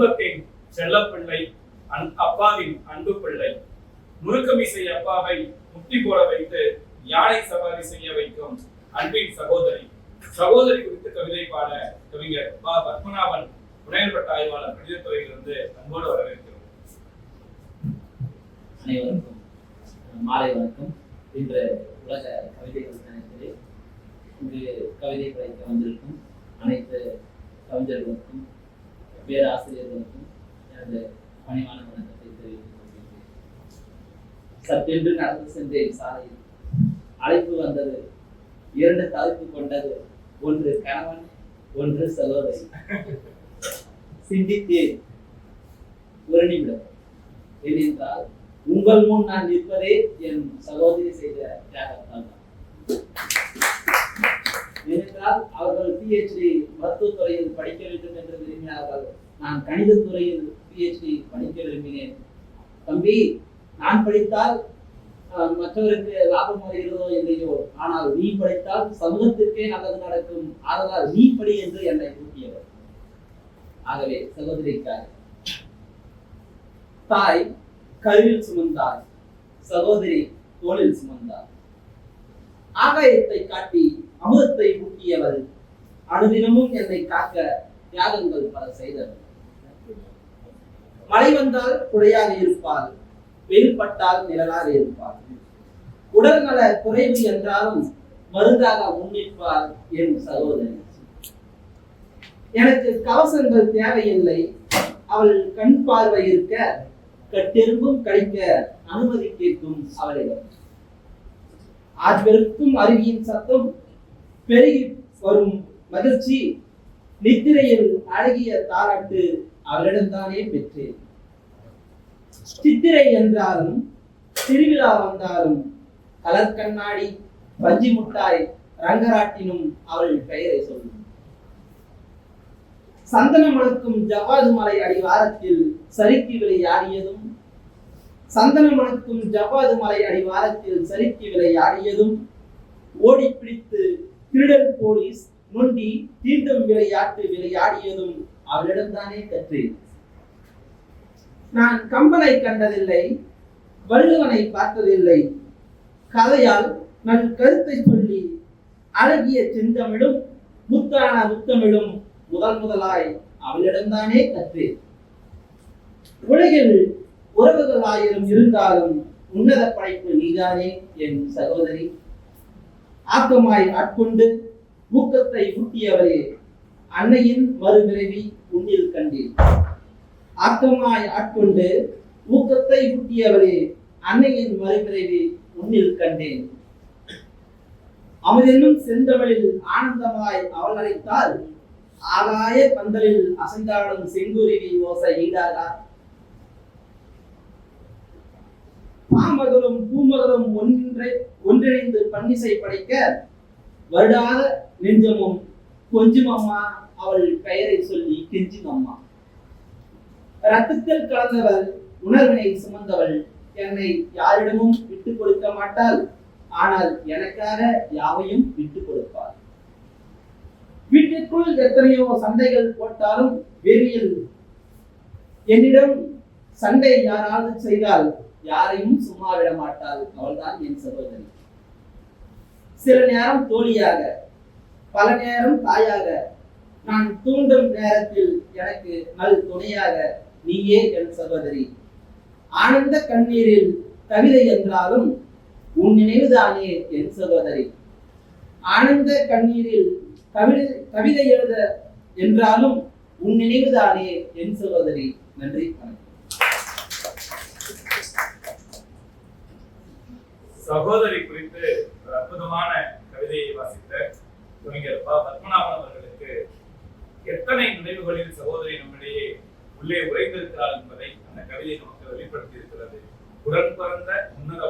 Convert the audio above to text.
குடும்பத்தின் செல்லப்பிள்ளை அப்பாவின் அன்பு பிள்ளை. முழுக்கமிசை அப்பாவை முட்டி போட வைத்து யானை சவாரி செய்ய வைக்கும் அன்பின் சகோதரி. சகோதரி குறித்து கவிதை பாட கவிஞர் பா. பத்மநாபன் புனையல்பட்ட ஆய்வாளர் கணிதத்துறையிலிருந்து அன்போடு வரவேற்கிறோம். அனைவருக்கும் மாலை வணக்கம். இன்று உலக கவிதை தினத்திலே இங்கு கவிதை படைக்க வந்திருக்கும் அனைத்து கவிஞர்களுக்கும் பேராசிரியர்களுக்கும் எனது பணிவான வணக்கத்தை தெரிவித்துக் கொள்கிறேன் சற்றென்று நடந்து சென்றேன் சாலையில் அழைப்பு வந்தது. இரண்டு தலைப்பு கொண்டது. ஒன்று கணவன் ஒன்று சகோதரி. சிந்தித்தேன். ஒரு நிமிடம். ஏனென்றால் உங்கள் முன் நான் நிற்பதே என் சகோதரி செய்த தியாகத்தால் ஏனென்றால் அவர்கள் பிஹெச்டி மருத்துவத்துறையில் படிக்க வேண்டும் என்று விரும்பினார்கள். நான் கணிதத்துறையில் பிஹெச்டி படிக்க விரும்பினேன். தம்பி நான் படித்தால் மற்றவருக்கு லாபம் வருகிறதோ இல்லையோ ஆனால் நீ படித்தால் சமூகத்திற்கே நல்லது நடக்கும். ஆதலால் நீ படி என்று என்னை ஊட்டியவர் ஆகவே சகோதரிக்காக தாய் கருவில் சுமந்தார் சகோதரி தோளில் சுமந்தார் ஆகாயத்தை காட்டி அமுதத்தை ஊட்டியவள். அனுதினமும் என்னை காக்க தியாகங்கள் பல செய்தவர் மழை வந்தால் குடையாக இருப்பார் வெயில் பட்டால் நிழலாக உடல் உடல்நல குறைவு என்றாலும் மருந்தாக முன்னிற்பாள் என் சகோதரி. எனக்கு கவசங்கள் தேவையில்லை அவள் கண் பார்வை இருக்க கட்டெரும்பும் கழிக்க அனுமதி கேட்கும் அவளிடம். ஆட்பெருக்கும் அருவியின் சத்தம் பெருகி வரும் மகிழ்ச்சி நித்திரையில் அழகிய தாராட்டு அவரிடம்தானே பெற்றேன். சித்திரை என்றாலும் திருவிழா வந்தாலும் கலர் கண்ணாடி பஞ்சி முட்டாய் ரங்கராட்டினும் அவள் பெயரை சொல்லும். சந்தன மணக்கும் ஜவ்வாது மலை அடிவாரத்தில் சறுக்கி விளையாடியதும் சந்தன மணக்கும் ஜவ்வாது மலை அடிவாரத்தில் சறுக்கி விளையாடியதும் ஓடி பிடித்து திருடல் போலீஸ் நொண்டி தீண்டும் விளையாட்டு விளையாடியதும் அவளிடம்தானே கற்றேன் நான் கம்பனை கண்டதில்லை வள்ளுவனை பார்த்ததில்லை. கதையால் நன் கருத்தை சொல்லி அழகிய செந்தமிழும் முத்தான முத்தமிழும் முதல் முதலாய் அவளிடம்தானே கற்றேன் உலகில் உறவுகள் ஆயிரம் இருந்தாலும் உன்னத படைப்பு நீதானே என் சகோதரி. ஆக்கமாய் ஆட்கொண்டு ஊக்கத்தை ஊட்டியவரே அன்னையின் மறுபிறவி உன்னில் கண்டேன். ஆக்கமாய் ஆட்கொண்டு ஊக்கத்தை ஊட்டியவரே அன்னையின் மறுபிறவி உன்னில் கண்டேன். அமுதென்னும் செந்தமிழில் ஆனந்தமாய் அவள் அழைத்தால் ஆகாய பந்தலில் அசைந்தாடும் செங்குருவி ஓசை ஈடாகா பாமகளும் பூமகளும் ஒன்றை ஒன்றிணைந்து பன்னிசை படைக்க வருடாத நெஞ்சமும் கொஞ்சமம்மா அவள் பெயரை சொல்லி கெஞ்சின் அம்மா. ரத்தத்தில் கலந்தவள் உணர்வினை சுமந்தவள் என்னை யாரிடமும் விட்டுக் கொடுக்க மாட்டாள். ஆனால் எனக்காக யாவையும் விட்டுக் கொடுப்பாள். வீட்டிற்குள் எத்தனையோ சண்டைகள் போட்டாலும் வெளியில் என்னிடம் சண்டை யாராவது செய்தால் யாரையும் சும்மா விட மாட்டாள். அவள்தான் என் சகோதரி. சில நேரம் தோழியாக பல நேரம் தாயாக நான் தூண்டும் நேரத்தில் எனக்கு நல் துணையாக நீயே என் சகோதரி. ஆனந்த கண்ணீரில் கவிதை என்றாலும் உன் நினைவுதானே என் சகோதரி. ஆனந்த கண்ணீரில் கவிதை கவிதை எழுத என்றாலும் உன் நினைவுதானே என் சகோதரி. நன்றி வணக்கம். சகோதரி குறித்து அற்புதமான கவிதையை வாசித்த கவிஞர் பத்மநாபன் நினைவுகளின் சகோதரி நம்மிடையே உள்ளே உறைந்திருக்கிறாள் என்பதை அந்த கவிதை நமக்கு வெளிப்படுத்தி இருக்கிறது உடன் பிறந்த உன்னத